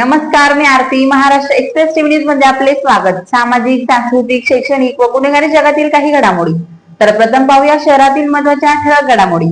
नमस्कार मी Aarti. Maharashtra express TV न्यूजमध्ये आपले स्वागत. सामाजिक सांस्कृतिक शैक्षणिक व गुन्हेगारी जगातील काही घडामोडी. तर प्रथम पाहूया शहरातील महत्त्वाच्या ठळक घडामोडी.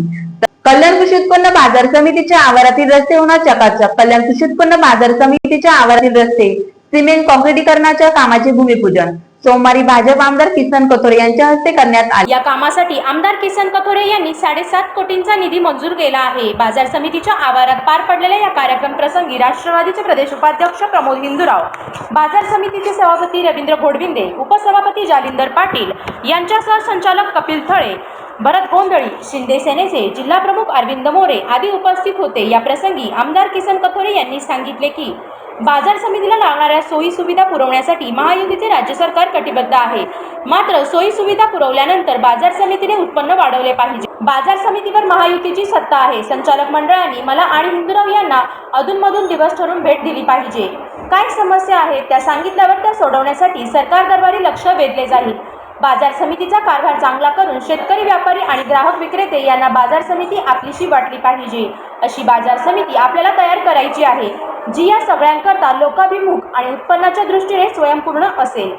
कल्याण कृषी उत्पन्न बाजार समितीच्या आवारातील रस्ते होणार चकाचक. कल्याण कृषी उत्पन्न बाजार समितीच्या आवारातील रस्ते सिमेंट कॉन्क्रिटीकरणाच्या कामाचे भूमिपूजन. सोमवारी भाजप आमदार किसन कथोरे यांच्या हस्ते करण्यात आले. या कामासाठी आमदार किसन कथोरे यांनी साडेसात कोटींचा निधी मंजूर केला आहे. बाजार समितीच्या आवारात पार पडलेल्या या कार्यक्रम प्रसंगी राष्ट्रवादीचे प्रदेश उपाध्यक्ष प्रमोद हिंदुराव बाजार समितीचे सभापती रवींद्र घोडविंदे उपसभापती जालिंदर पाटील यांच्यासह संचालक कपिल थळे भरत गोंधळी शिंदे सेनेचे जिल्हा प्रमुख अरविंद मोरे आदी उपस्थित होते. या प्रसंगी आमदार किसन कथोरे यांनी सांगितले की बाजार समितीला लागणाऱ्या सोयी सुविधा पुरवण्यासाठी महायुतीचे राज्य सरकार कटिबद्ध आहे. मात्र सोयी सुविधा पुरवल्यानंतर बाजार समितीने उत्पन्न वाढवले पाहिजे. बाजार समितीवर महायुतीची सत्ता आहे. संचालक मंडळाने मला आणि हिंदूराव यांना अधूनमधून दिवस ठरवून भेट दिली पाहिजे. काय समस्या आहेत त्या सांगितल्यावर त्या सोडवण्यासाठी सरकार दरबारी लक्ष वेधले जाईल. बाजार समितीचा कारभार चांगला करून शेतकरी व्यापारी आणि ग्राहक विक्रेते यांना बाजार समिती आपलीशी वाटली पाहिजे अशी बाजार समिती आपल्याला तयार करायची आहे. जी या सगळ्यांकरता लोकाभिमुख आणि उत्पन्नाच्या दृष्टीने स्वयंपूर्ण असेल.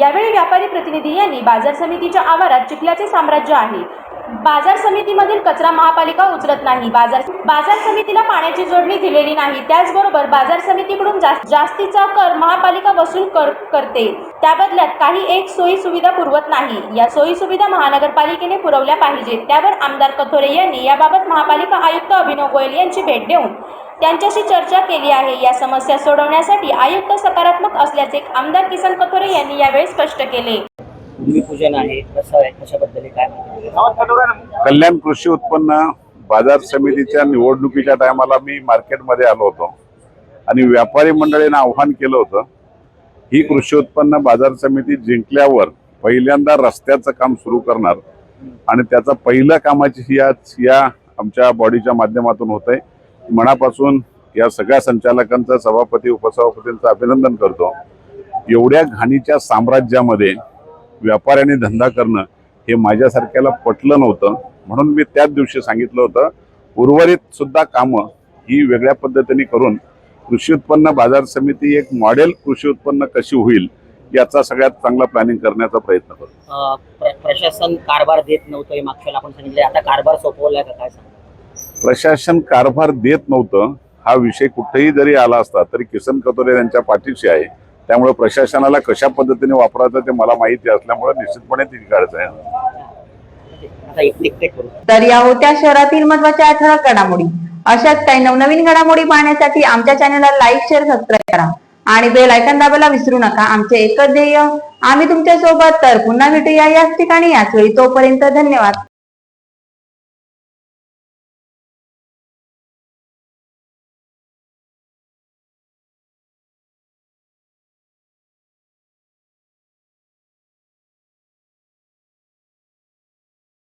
यावेळी व्यापारी प्रतिनिधी यांनी बाजार समितीच्या आवारात चिखल्याचे साम्राज्य आहे. बाजार समितीमधील कचरा महापालिका उचलत नाही. बाजार बाजार समितीला पाण्याची जोडणी दिलेली नाही. त्याचबरोबर बाजार समितीकडून जास्त जास्तीचा कर महापालिका वसूल कर करते. त्या बदल्यात काही एक सोयी सुविधा पुरवत नाही. या सोयी सुविधा महानगरपालिकेने पुरवल्या पाहिजेत. त्यावर आमदार कथोरे यांनी याबाबत महापालिका आयुक्त अभिनव गोयल यांची भेट देऊन त्यांच्याशी चर्चा केली आहे. या समस्या सोडवण्यासाठी आयुक्त सकारात्मक असल्याचे आमदार किसन कथोरे यांनी यावेळी स्पष्ट केले. भूमिपूजन आहे कसं आहे कशाबद्दल काय माहिती? कल्याण कृषी उत्पन्न बाजार समितीच्या निवडणुकीच्या टायमाला मी मार्केटमध्ये आलो होतो. आणि व्यापारी मंडळीनं आव्हान केलं होतं. ही कृषी उत्पन्न बाजार समिती जिंकल्यावर पहिल्यांदा रस्त्याचं काम सुरू करणार. आणि त्याचा पहिलं कामाची ही आज या आमच्या बॉडीच्या माध्यमातून होत आहे मनापासून या सगळ्या संचालकांचं सभापती उपसभापतींचं अभिनंदन करतो. एवढ्या घाणीच्या साम्राज्यामध्ये व्यापाऱ्यांनी धंदा करणं हे माझ्यासारख्याला पटलं नव्हतं. म्हणून मी त्याच दिवशी सांगितलं होतं उर्वरित सुद्धा कामं ही वेगळ्या पद्धतीने करून कृषी उत्पन्न बाजार समिती एक मॉडेल कृषी उत्पन्न कशी होईल याचा सगळ्यात चांगला प्लॅनिंग करण्याचा प्रयत्न करू अं, प्र- प्रशासन कारभार देत नव्हतं हे मागच्या आपण सांगितलं. आता कारभार सोपवलाय का काय सांगा? प्रशासन कारभार देत नव्हतं हा विषय कुठेही जरी आला असता तरी किसन कतोरे यांच्या पाठीशी आहे. त्यामुळे प्रशासनाला कशा पद्धतीने वापरायचं ते मला माहिती असल्यामुळे निश्चितपणे ती काढायचं आहे. आता एक टिक टिक करू. तर या होत्या शहरातील महत्त्वाच्या ठळक घडामोडी. अशाच काही नवनवीन घडामोडी पाहण्यासाठी आमच्या चॅनलला लाईक शेअर सबस्क्राईब करा. आणि बेल आयकॉन दाबायला विसरू नका. आमचे एकच ध्येय आम्ही तुमच्यासोबत तर पुन्हा भेटूया याच ठिकाणी. याच वेळी तोपर्यंत धन्यवाद.